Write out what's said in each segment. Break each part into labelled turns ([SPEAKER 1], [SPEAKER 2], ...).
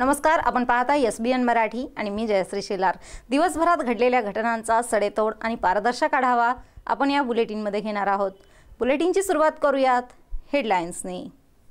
[SPEAKER 1] नमस्कार आपण पाहता एस बी एन मराठी आणि मी जयश्री शेलार. दिवसभरात घडलेल्या घटनांचा सडेतोड आणि पारदर्शक आढावा आपण या बुलेटिनमध्ये घेणार आहोत. बुलेटिनची सुरुवात करूयात हेडलाईन्सनी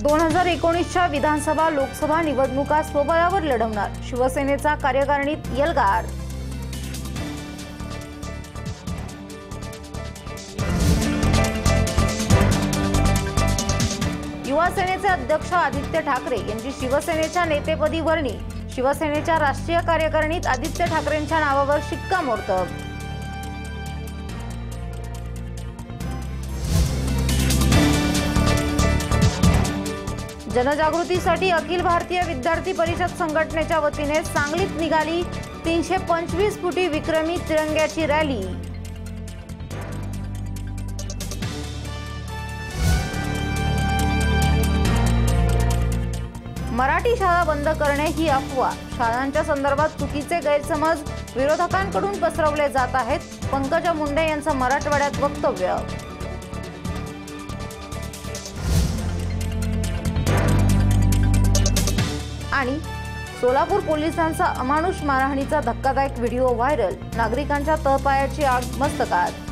[SPEAKER 1] दोन हजार एकोणीसच्या विधानसभा लोकसभा निवडणुका स्वबळावर लढवणार. शिवसेनेचा कार्यकारिणीत यलगार. युवा सेनेचे अध्यक्ष आदित्य ठाकरे यांची शिवसेनेच्या नेतेपदी वर्णी. शिवसेनेच्या राष्ट्रीय कार्यकारिणीत आदित्य ठाकरेंच्या नावावर शिक्कामोर्तब. जनजागृतीसाठी अखिल भारतीय विद्यार्थी परिषद संघटनेच्या वतीने सांगलीत निघाली तीनशे पंचवीस फुटी विक्रमी तिरंग्याची रॅली. मराठी शाळा बंद करणे ही अफवा. शाळांच्या संदर्भात चुकीचे गैरसमज विरोधकांकडून पसरवले जात आहेत. पंकजा मुंडे यांचं मराठवाड्यात वक्तव्य आणि सोलापूर पोलिसांचा अमानुष मारहाणीचा धक्कादायक व्हिडिओ व्हायरल. नागरिकांच्या तळपायाची आग मस्तकात.